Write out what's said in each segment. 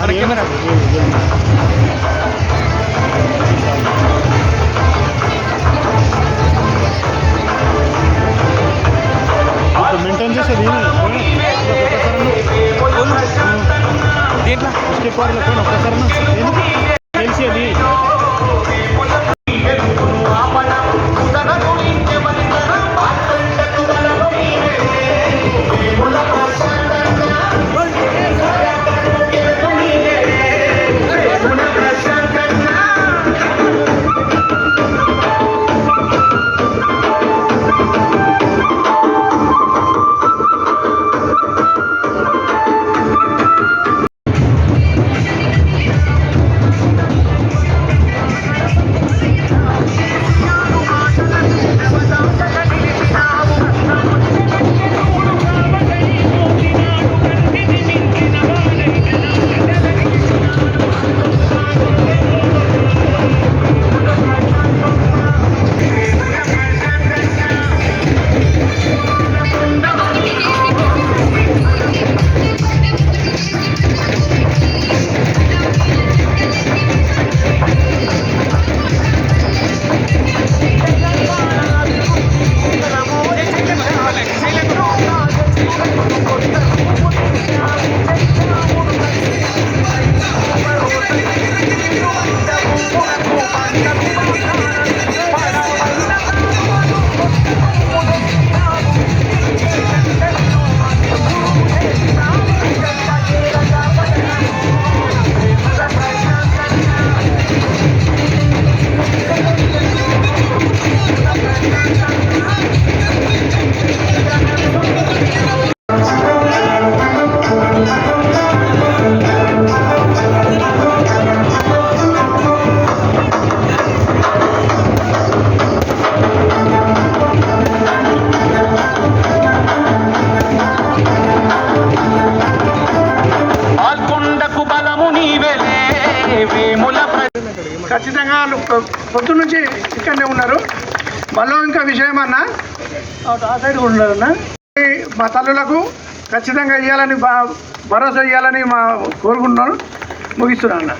Para cámara. Entonces se viene, es que por lo que no pasar ఇక్కడనే ఉన్నారు. మళ్ళీ ఇంకా విషయం అన్న. ఆ సైడ్ ఈ మా తల్లులకు ఖచ్చితంగా ఇవ్వాలని బా భరోసా ఇవ్వాలని మా కోరుకుంటున్నాను. ముగిస్తున్నాను అన్న.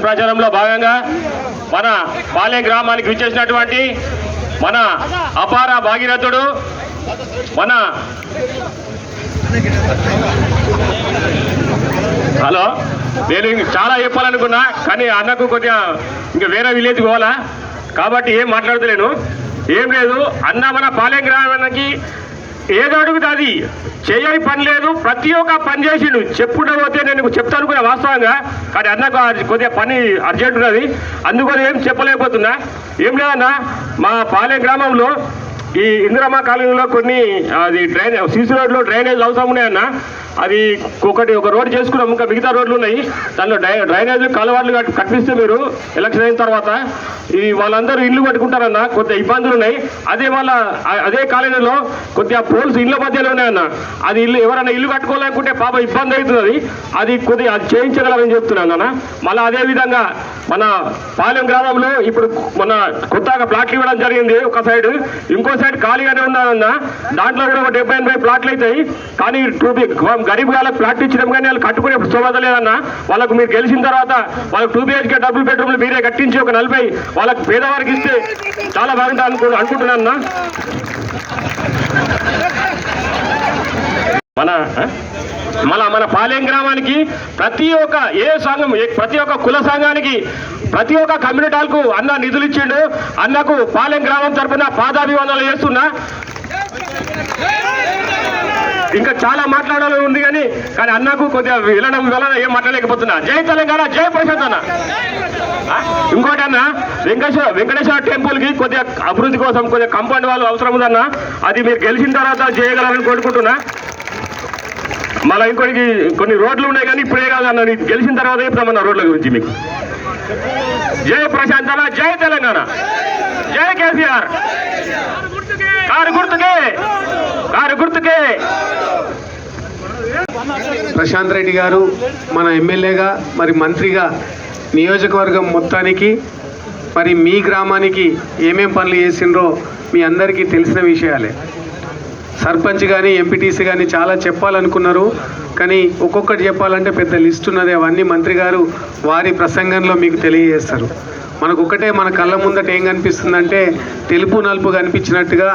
ప్రచారంలో భాగంగా మన పాలెం గ్రామానికి విచ్చేసినటువంటి మన అపార భాగీరథుడు మన హలో? నేను చాలా చెప్పాలనుకున్నా కానీ అన్నకు కొద్దిగా ఇంకా వేరే విలేజ్ పోవాలా? కాబట్టి ఏం మాట్లాడతలేను. ఏం లేదు అన్న మన పాలెం గ్రామానికి ఏదో అడుగుతుంది. చేయని పని లేదు ప్రతి ఒక్క పని చేసిండు. చెప్పుకుంటూ పోతే నేను చెప్తాను కూడా వాస్తవంగా. కానీ అన్నకు కొద్దిగా పని అర్జెంట్ ఉన్నది. అందుకని ఏం చెప్పలేకపోతున్నా. ఏం లేదన్నా మా పాలెం గ్రామంలో ఈ ఇందిరమ్మ కాలనీలో కొన్ని అది డ్రైన్ సీసీ రోడ్లో డ్రైనేజ్ అవసరం ఉన్నాయన్న. అది ఒకటి ఒక రోడ్ చేసుకున్నాం. ఇంకా మిగతా రోడ్లు ఉన్నాయి. దానిలో డ్రై డ్రైనేజ్ కాలువలు కట్టిస్తే మీరు ఎలక్షన్ అయిన తర్వాత ఈ వాళ్ళందరూ ఇల్లు కట్టుకుంటారన్న. కొద్దిగా ఇబ్బందులు ఉన్నాయి. అదే వాళ్ళ అదే కాలనీలో కొద్దిగా పోల్స్ ఇళ్ళ మధ్యలో ఉన్నాయన్న. అది ఇల్లు ఎవరైనా ఇల్లు కట్టుకోవాలనుకుంటే పాప ఇబ్బంది అవుతుంది అది కొద్దిగా అది చేయించగలరని చెప్తున్నాను అన్న. మళ్ళీ అదే విధంగా మన పాలెం గ్రామంలో ఇప్పుడు మన కొత్తగా ప్లాట్లు ఇవ్వడం జరిగింది. ఒక సైడ్. ఇంకో సైడ్ ఖాళీగానే ఉన్నదన్న దాంట్లో కూడా ఒక డెబ్బై ఎనభై ప్లాట్లు అవుతాయి కానీ టూ బి గరీబ్ వాళ్ళకి ప్లాట్ ఇచ్చడం కానీ వాళ్ళు కట్టుకునే స్తోమత లేదన్న వాళ్ళకు మీరు గెలిచిన తర్వాత వాళ్ళకి టూ బిహెచ్కే డబుల్ బెడ్రూమ్లు మీరే కట్టించి ఒక నలభై వాళ్ళకి పేదవారికి ఇస్తే చాలా బాగుంటుంది అనుకు అనుకుంటున్నాను అన్న. మన మన మన పాలెం గ్రామానికి ప్రతి ఒక్క ఏ సంఘం ప్రతి ఒక్క కుల సంఘానికి ప్రతి ఒక్క కమ్యూనిటాలకు అన్న నిధులు ఇచ్చిండు. అన్నకు పాలెం గ్రామం తరపున పాదాభివందనలు చేస్తున్నా. ఇంకా చాలా మాట్లాడాలని ఉంది కానీ కానీ అన్నకు కొద్దిగా విలనం వెళ్ళడం ఏం మాట్లాడలేకపోతున్నా. జై తెలంగాణ జై పరిషత్ అన్న. ఇంకోటి అన్న వెంకటేశ్వర వెంకటేశ్వర టెంపుల్కి కొద్దిగా అభివృద్ధి కోసం కొద్దిగా కంపౌండ్ వాళ్ళు అవసరం ఉందన్న. అది మీరు గెలిచిన తర్వాత చేయగలరని కోరుకుంటున్నా. మళ్ళీ ఇంకొకటి కొన్ని రోడ్లు ఉన్నాయి కానీ ఇప్పుడే కాదు నీకు గెలిచిన తర్వాత చెప్తామన్న రోడ్ల గురించి మీకు. జై ప్రశాంత్ అన్న జై తెలంగాణ. జై కేసీఆర్. కారు గుర్తుకే. కారు గుర్తుకే. ప్రశాంత్ రెడ్డి గారు మన ఎమ్మెల్యేగా మరి మంత్రిగా నియోజకవర్గం మొత్తానికి మరి మీ గ్రామానికి ఏమేం పనులు చేసిండ్రో మీ అందరికీ తెలిసిన విషయాలే. సర్పంచ్ కానీ ఎంపీటీసీ కానీ చాలా చెప్పాలనుకున్నారు. కానీ ఒక్కొక్కటి చెప్పాలంటే పెద్ద లిస్ట్ ఉన్నది. అవన్నీ మంత్రి గారు వారి ప్రసంగంలో మీకు తెలియజేస్తారు. మనకు ఒకటే మన కళ్ళ ముందట ఏం కనిపిస్తుందంటే తెలుపు నలుపు కనిపించినట్టుగా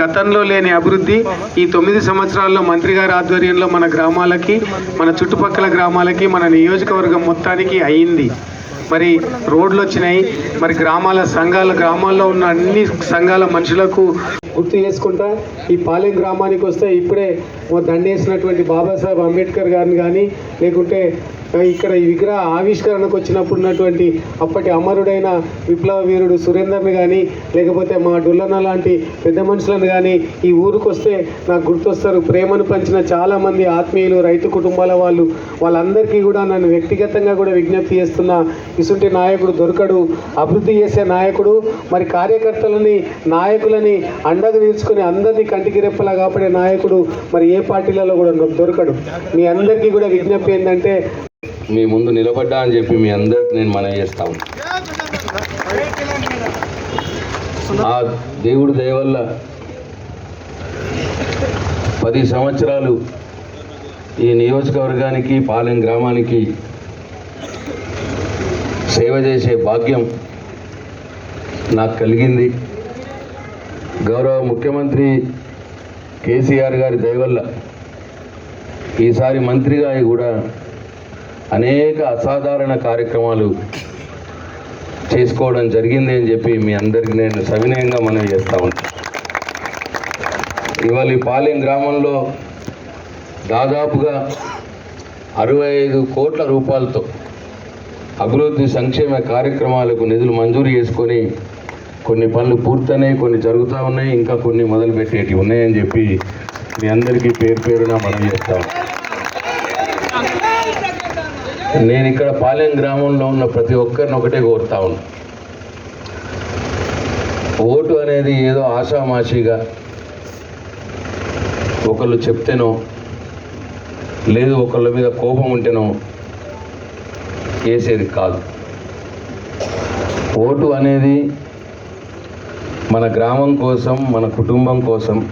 గతంలో లేని అభివృద్ధి ఈ తొమ్మిది సంవత్సరాల్లో మంత్రి గారి ఆధ్వర్యంలో మన గ్రామాలకి మన చుట్టుపక్కల గ్రామాలకి మన నియోజకవర్గం మొత్తానికి అయింది. మరి రోడ్లు వచ్చినాయి మరి గ్రామాల సంఘాల గ్రామాల్లో ఉన్న అన్ని సంఘాల మనుషులకు గుర్తు చేసుకుంటా ఈ పాలెం గ్రామానికి వస్తే ఇప్పుడే దండేసినటువంటి బాబాసాహెబ్ అంబేద్కర్ గారిని కానీ లేకుంటే ఇక్కడ ఈ విగ్రహ ఆవిష్కరణకు వచ్చినప్పుడు ఉన్నటువంటి అప్పటి అమరుడైన విప్లవ వీరుడు సురేందర్ని కానీ లేకపోతే మా డొల్లన లాంటి పెద్ద మనుషులను కానీ ఈ ఊరికి వస్తే నాకు గుర్తొస్తారు. ప్రేమను పంచిన చాలామంది ఆత్మీయులు రైతు కుటుంబాల వాళ్ళు వాళ్ళందరికీ కూడా నన్ను వ్యక్తిగతంగా కూడా విజ్ఞప్తి చేస్తున్న ఇసుంటి నాయకుడు దొరకడు. అభివృద్ధి చేసే నాయకుడు మరి కార్యకర్తలని నాయకులని అండగా నిలుచుకుని అందరినీ కంటికి రెప్పలా కాపాడే నాయకుడు మరి ఏ పార్టీలలో కూడా దొరకడు. మీ అందరికీ కూడా విజ్ఞప్తి ఏంటంటే మీ ముందు నిలబడ్డా అని చెప్పి మీ అందరికి నేను మనవి చేస్తాను ఆ దేవుడు దయవల్ల పది సంవత్సరాలు ఈ నియోజకవర్గానికి పాలెం గ్రామానికి సేవ చేసే భాగ్యం నాకు కలిగింది. గౌరవ ముఖ్యమంత్రి కేసీఆర్ గారి దయవల్ల ఈసారి మంత్రిగా కూడా అనేక అసాధారణ కార్యక్రమాలు చేసుకోవడం జరిగింది అని చెప్పి మీ అందరికి నేను సవినయంగా మనం చేస్తా ఉంటాను ఇవాళ ఈ పాలెం గ్రామంలో దాదాపుగా అరవై ఐదు కోట్ల రూపాయలతో అభివృద్ధి సంక్షేమ కార్యక్రమాలకు నిధులు మంజూరు చేసుకొని కొన్ని పనులు పూర్తయినాయి కొన్ని జరుగుతూ ఉన్నాయి ఇంకా కొన్ని మొదలుపెట్టేటివి ఉన్నాయని చెప్పి మీ అందరికీ పేరు పేరున మనం చేస్తాం నేను ఇక్కడ పాలెం గ్రామంలో ఉన్న ప్రతి ఒక్కరిని ఒకటే కోరుతా ఉన్నా. ఓటు అనేది ఏదో ఆషామాషిగా ఒకళ్ళు చెప్తేనో లేదు ఒకళ్ళ మీద కోపం ఉంటేనో వేసేది కాదు. ఓటు అనేది మన గ్రామం కోసం మన కుటుంబం కోసం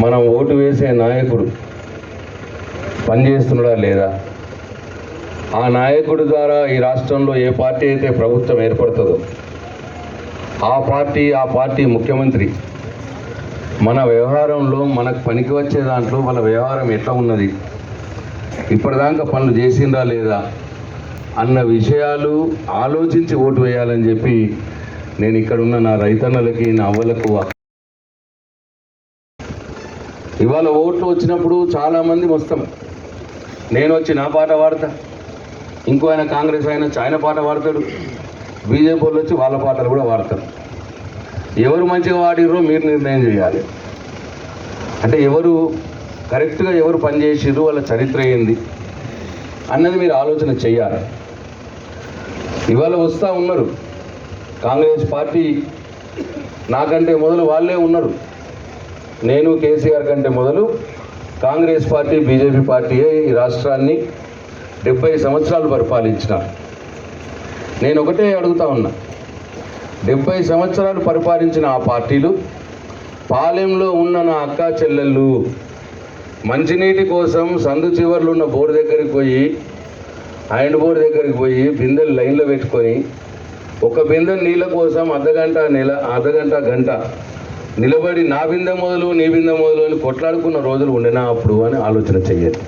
మనం ఓటు వేసే నాయకుడు పనిచేస్తున్నాడా లేదా? ఆ నాయకుడి ద్వారా ఈ రాష్ట్రంలో ఏ పార్టీ అయితే ప్రభుత్వం ఏర్పడుతుందో ఆ పార్టీ ఆ పార్టీ ముఖ్యమంత్రి మన వ్యవహారంలో మనకు పనికి వచ్చే దాంట్లో మన వ్యవహారం ఎట్లా ఉన్నది ఇప్పటిదాకా పనులు చేసిందా లేదా అన్న విషయాలు ఆలోచించి ఓటు వేయాలని చెప్పి నేను ఇక్కడున్న నా రైతన్నలకి నా అవ్వలకు ఇవాళ ఓట్లు వచ్చినప్పుడు చాలామంది వస్తాం. నేను వచ్చి నా పాట వాడతా ఇంకో ఆయన కాంగ్రెస్ ఆయన వచ్చి ఆయన పాట పాడతాడు. బీజేపీ వాళ్ళు వచ్చి వాళ్ళ పాటలు కూడా పాడతారు. ఎవరు మంచిగా వాడిర్రో మీరు నిర్ణయం చేయాలి. అంటే ఎవరు కరెక్ట్గా ఎవరు పనిచేసిర్రు వాళ్ళ చరిత్ర ఏంది అన్నది మీరు ఆలోచన చెయ్యాలి ఇవాళ వస్తూ ఉన్నారు. కాంగ్రెస్ పార్టీ నాకంటే మొదలు వాళ్ళే ఉన్నారు. నేను కేసీఆర్ కంటే మొదలు కాంగ్రెస్ పార్టీ బీజేపీ పార్టీయే ఈ రాష్ట్రాన్ని డెబ్బై సంవత్సరాలు పరిపాలించిన. నేను ఒకటే అడుగుతా ఉన్నా. డెబ్బై సంవత్సరాలు పరిపాలించిన ఆ పార్టీలు పాలెంలో ఉన్న నా అక్కా చెల్లెళ్ళు మంచినీటి కోసం సందు చివర్లు ఉన్న బోర్ దగ్గరికి పోయి ఆయన బోర్ దగ్గరికి పోయి బిందెలు లైన్లో పెట్టుకొని ఒక బిందె నీళ్ళ కోసం అర్ధగంట నెల అర్ధగంట గంట నిలబడి నా బిందె మొదలు నీ బిందె మొదలు అని కొట్లాడుకున్న రోజులు ఉండేనా అప్పుడు అని ఆలోచన చెయ్యాలి